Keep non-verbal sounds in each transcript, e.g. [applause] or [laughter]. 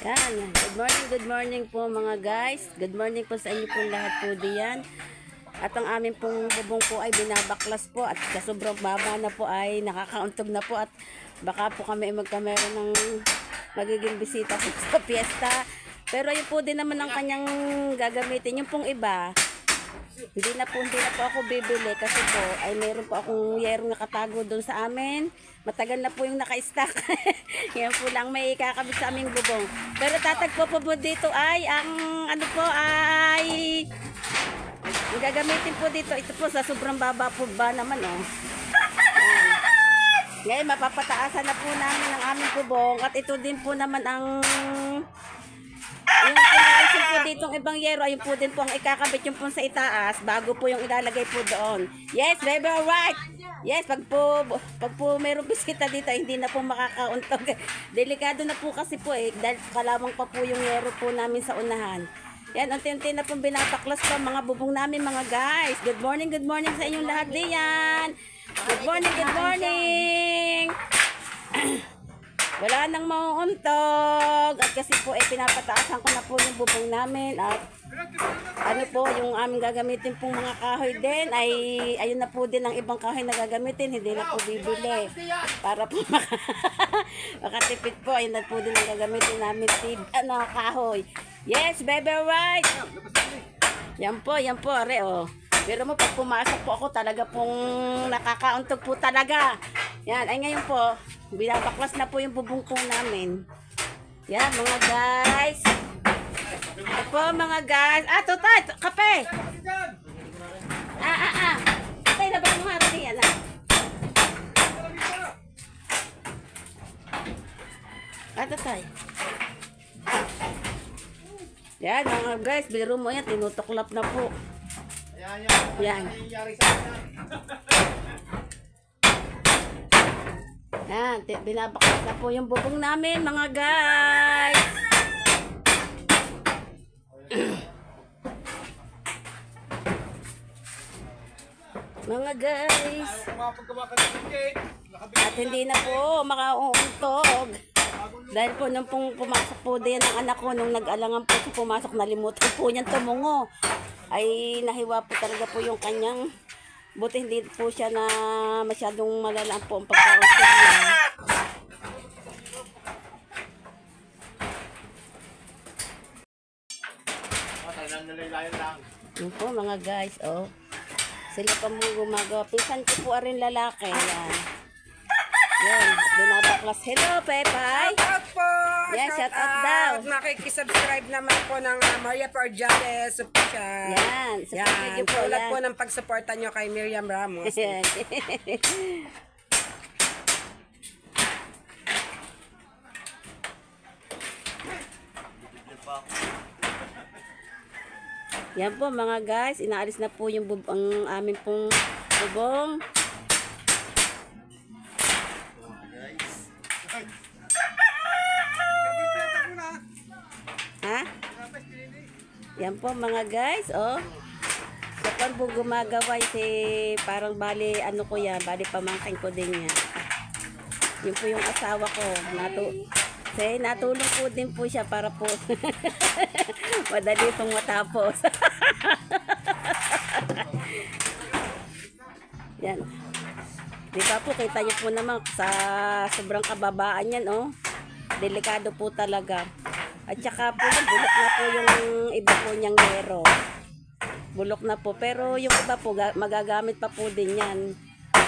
Yan. Good morning, good morning po mga guys. Good morning po sa inyo po lahat po diyan. At ang aming pong bubong po ay binabaklas po at sa sobrang baba na po ay nakakauntog na po at baka po kami ay magkameron ng magiging bisita [laughs] sa piyesta. Pero yun po din naman ang kanyang gagamitin. Yung pong iba, hindi na po, hindi na po ako bibili kasi po ay meron po akong yerong nakatago doon sa amin. Matagal na po yung naka-stack. [laughs] Yan po lang may kakabit sa aming bubong. Pero tatagpo po po dito ay ang ano po ay ang gagamitin po dito ito po sa sobrang baba po ba naman oh. Ngayon mapapataasan na po namin ang aming bubong at ito din po naman ang yung pinakaisin po dito ang ibang yero, ayun po din po ang ikakabit yung po sa itaas bago po yung ilalagay po doon. Yes, baby, alright. Yes, pag po, pag po mayroong biskita dito, hindi na po makakauntog. [laughs] Delikado na po kasi po eh, dahil kalawang pa po yung yero po namin sa unahan. Yan, unti-unti na pong binapaklas pa mga bubong namin mga guys. Good morning, good morning sa inyong lahat diyan. Good morning, good morning. [clears throat] Wala nang mauuntog. At kasi po, eh, pinapataasan ko na po yung bubong namin. At ano po, yung aming gagamitin pong mga kahoy din, ay ayun na po din ang ibang kahoy na gagamitin. Hindi na po bibili. Para po [laughs] maka, makatipid po, ayun na po din ang gagamitin namin. Tib, ano, kahoy. Yes, baby, right. Yan po, yan po, are, oh. Pero mo, pag pumasok po ako, talaga pong nakakauntog po talaga. Yan, ay ngayon po, binabaklas na po yung bubong po namin. Yan, mga guys. Ito po, mga guys. Ah, tutay, tu- kape. Ah, ah, ah. Tutay na ba yung harap niya na? Ah, tutay. Yan, mga guys, biro mo yan, tinutuklap na po. Yan, yan. Yan. [laughs] Ano nangyayari sa akin? Yan, binabaklas na po yung bubong namin, mga guys. [clears throat] mga guys. At hindi na po makauuntog. Dahil po nung pong pumasok po din ang anak ko, nung nag-alangan po pumasok, nalimutan po niyang tumungo. Ay nahiwa po talaga po yung kanyang, buti hindi po siya na masyadong malalaan po ang pagkauntog niya. Yun po mga guys, oh. Sila pa mo gumagawa. Pisan ko po rin lalaki. Yan. Yan. Binabaklas. Hello, Pepay. Shout out po! Yeah, shout out daw. Makikisubscribe naman po ng uh, Maria Porjales official. Yan. Sa Yan. po yan. po ng pagsuporta nyo kay Miriam Ramos. Yan. [laughs] Yan po mga guys, inaalis na po yung bub ang amin pong bubong. Yan po mga guys, oh. Sa pan po gumagawa si parang bali ano ko yan, bali pamangkin ko din yan. Yun po yung asawa ko. Natu Say, natulong po din po siya para po [laughs] madali pong matapos. [laughs] yan. Di ba po, kita niyo po naman sa sobrang kababaan yan, oh. Delikado po talaga. At saka po yung bulok na po yung iba po niyang yero. Bulok na po. Pero yung iba po, ga- magagamit pa po din yan.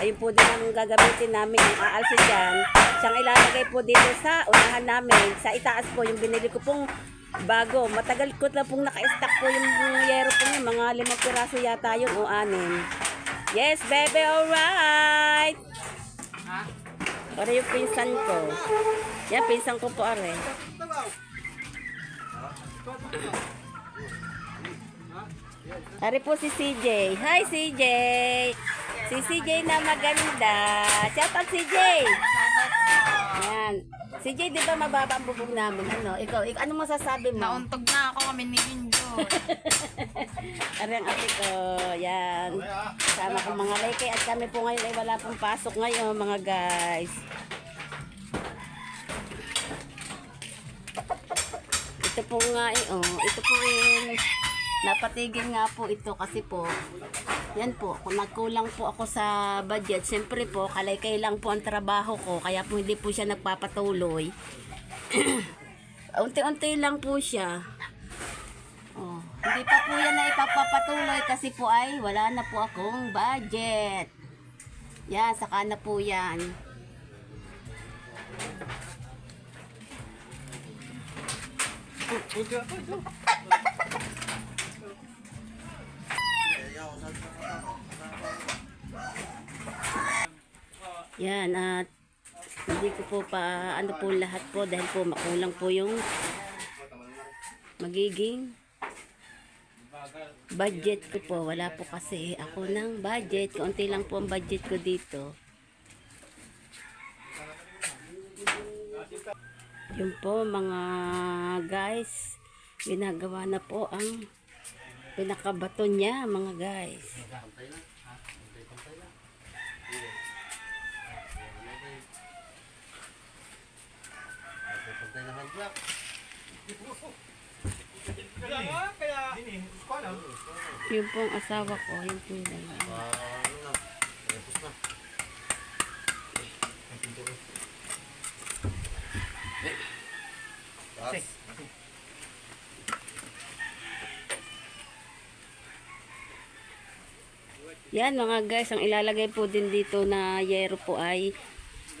Ayun po din ang gagamitin namin yung aalsin dyan. Siyang ilalagay po dito sa unahan namin. Sa itaas po yung binili ko pong bago. Matagal ko na pong naka-stack po yung yero po niya. Mga limang piraso yata yun o anin. Yes, baby, alright. Para yung pinsan ko. Yan, pinsan ko po, are. Ari po si CJ. Hi CJ. Si CJ na maganda. Shout out CJ. Yan. CJ, di ba mababa ang bubong namin? Ano? Ikaw, ik ano masasabi mo? Nauntog na ako kami ni Junjun. [laughs] Ari ang ate ko. Yan. Sama ko mga leke at kami po ngayon ay wala pong pasok ngayon mga guys. Ito po nga eh, oh, ito po eh, napatigil nga po ito kasi po, yan po, kung nagkulang po ako sa budget, siyempre po, kalay-kay lang po ang trabaho ko, kaya po hindi po siya nagpapatuloy. [clears throat] Unti-unti lang po siya. Oh, hindi pa po yan na ipapapatuloy kasi po ay wala na po akong budget. Yan, saka na po yan. Yan, at hindi ko po pa ano po lahat po dahil po makulang po yung magiging budget ko po. Wala po kasi ako ng budget. Kaunti lang po ang budget ko dito. Yun po mga guys. Ginagawa na po ang pinakabato niya mga guys. Kaya, kaya, paano? Yun po asawa ko. Yun po yung Yan mga guys, ang ilalagay po din dito na yero po ay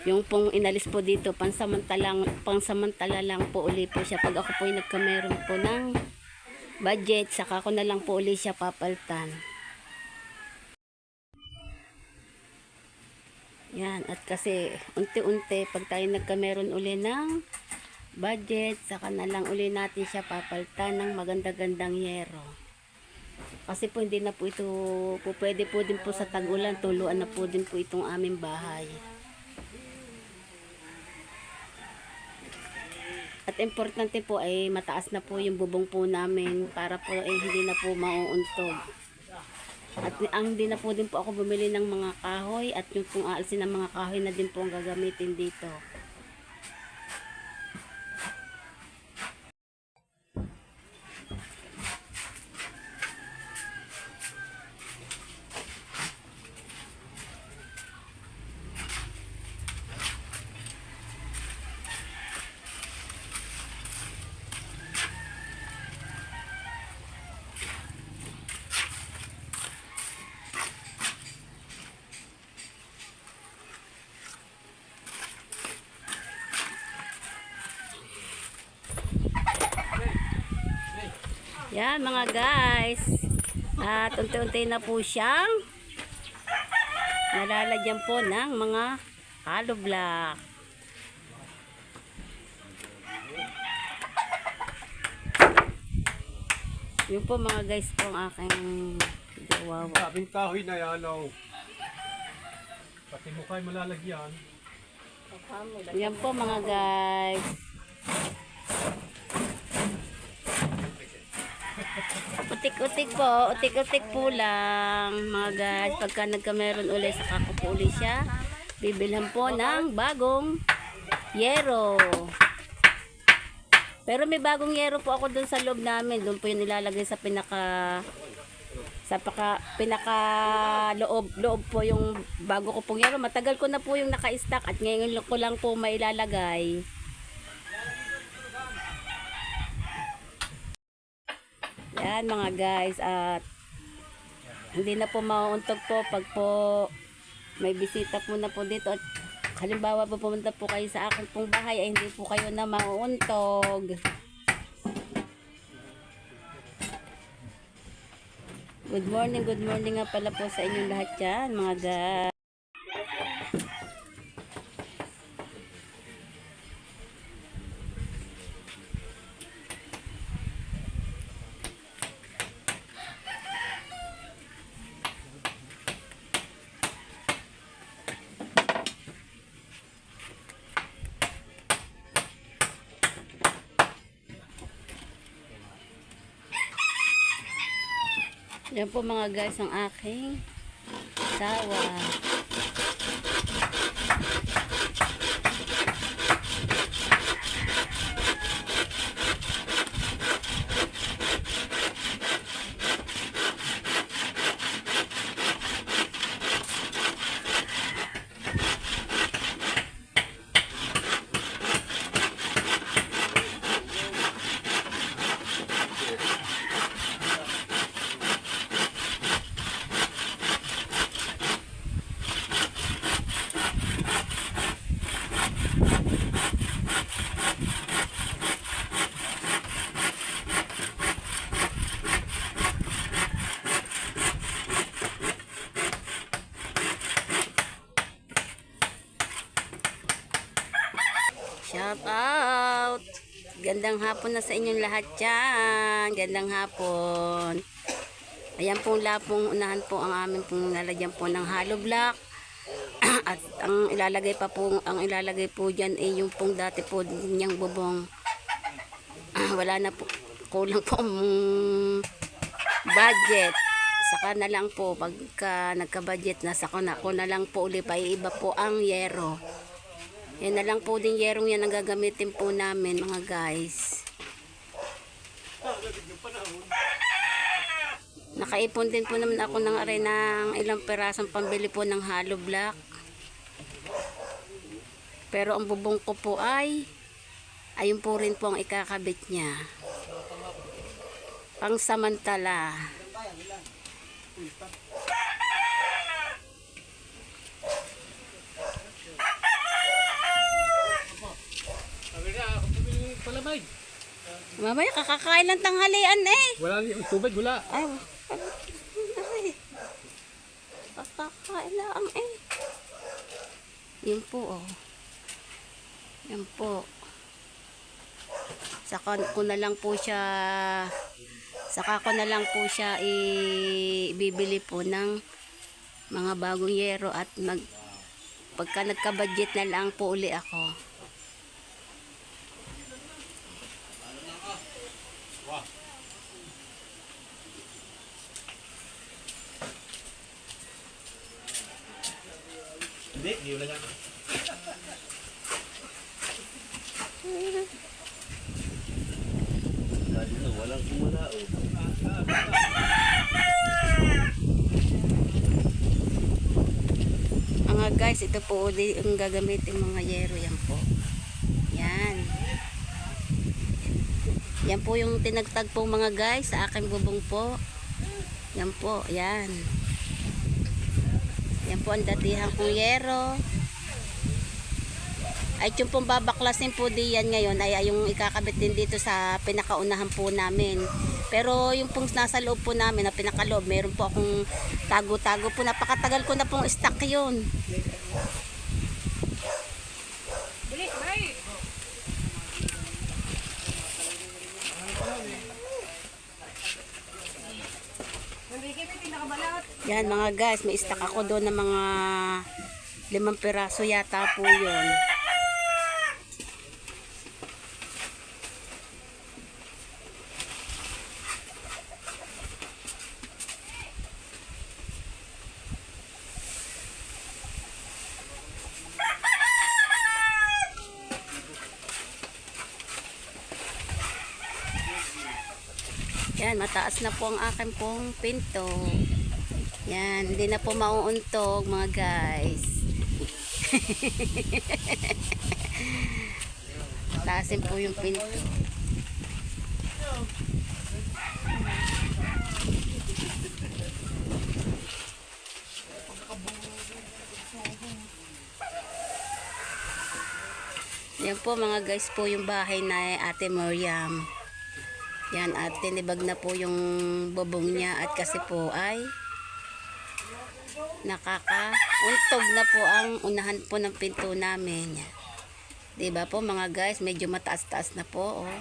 yung pong inalis po dito, pansamantalang, pansamantala lang po uli po siya. Pag ako po ay nagkameron po ng budget, saka ko na lang po uli siya papaltan. Yan, at kasi unti-unti, pag tayo nagkameron uli ng budget, saka na lang uli natin siya papaltan ng maganda-gandang yero. Kasi po hindi na po ito, po pwede po din po sa tag-ulan, tuluan na po din po itong aming bahay. At importante po ay mataas na po yung bubong po namin para po ay hindi na po mauuntog. At ang hindi na po din po ako bumili ng mga kahoy at yung kung aalsin ng mga kahoy na din po ang gagamitin dito. Yan mga guys. At unti-unti na po siyang nalalagyan po ng mga hollow block. Yun po mga guys po ang aking gawawa. Sabing kahoy na yan, oh. Pati mo kayo malalagyan. Yan po mga guys. Utik-utik po, utik-utik po lang mga guys. Pagka nagkameron uli sa kako po siya, bibilhan po ng bagong yero. Pero may bagong yero po ako dun sa loob namin. Doon po yung nilalagay sa pinaka sa paka, pinaka loob, loob po yung bago ko pong yero. Matagal ko na po yung naka-stack at ngayon ko lang po mailalagay. Yan mga guys at hindi na po mauuntog po pag po may bisita po na po dito at halimbawa po pumunta po kayo sa akin pong bahay ay hindi po kayo na mauuntog. Good morning, good morning nga pala po sa inyong lahat dyan mga guys. Yan po mga guys ang aking sawa. Gandang hapon na sa inyong lahat dyan. Gandang hapon. Ayan pong lapong unahan po ang amin pong lalagyan po ng hollow block. [clears throat] At ang ilalagay pa po, ang ilalagay po dyan ay yung pong dati po niyang bubong. [clears throat] Wala na po, kulang po ang budget. Saka na lang po, pagka nagka-budget na, saka na, ako na lang po uli pa, iba po ang yero. Yan na lang po din yerong yan ang gagamitin po namin mga guys. Nakaipon din po naman ako ng aray ng ilang perasong pambili po ng hollow block. Pero ang bubong ko po ay ayun po rin po ang ikakabit niya. Pangsamantala. Sabi na, ako palamay. Mamaya kakakain ng tanghalian eh. Wala yung tubig, wala. Ay, ay. Kakakain lang eh. Yun po oh. Yan po. Saka ko na lang po siya saka ko na lang po siya ibibili po ng mga bagong yero at mag pagka nagka-budget na lang po uli ako. Hindi, hindi wala nga. Walang kumula. Mga guys, ito po uli ang gagamitin mga yero. Yan po. Yan. Yan po yung tinagtag po mga guys sa aking bubong po. Yan po. Yan. Po ang datihan kong yero. Ay yung pong babaklasin po diyan ngayon ay, ay yung ikakabit din dito sa pinakaunahan po namin. Pero yung pong nasa loob po namin na pinakaloob, meron po akong tago-tago po. Napakatagal ko na pong stock yun. Yan mga guys, may stock ako doon ng mga limang piraso yata po yun. Yan, mataas na po ang akin pong pinto. Yan, hindi na po mauuntog mga guys. [laughs] Taasin po yung pinto. Yan po mga guys po yung bahay na Ate Miriam. Yan at tinibag na po yung bubong niya at kasi po ay nakakauntog na po ang unahan po ng pinto namin. 'Di ba po mga guys, medyo mataas-taas na po oh.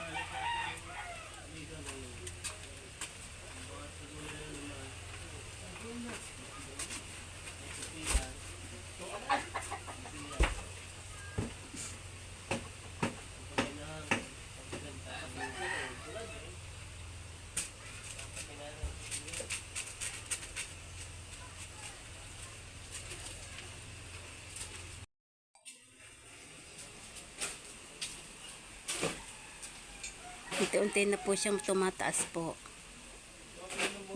Unti-unti na po siyang tumataas po.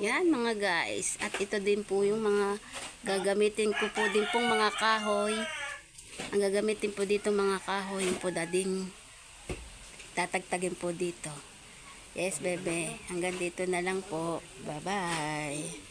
Yan mga guys. At ito din po yung mga gagamitin ko po din pong mga kahoy. Ang gagamitin po dito mga kahoy yung po dading tatagtagin po dito. Yes, bebe. Hanggang dito na lang po. Bye-bye.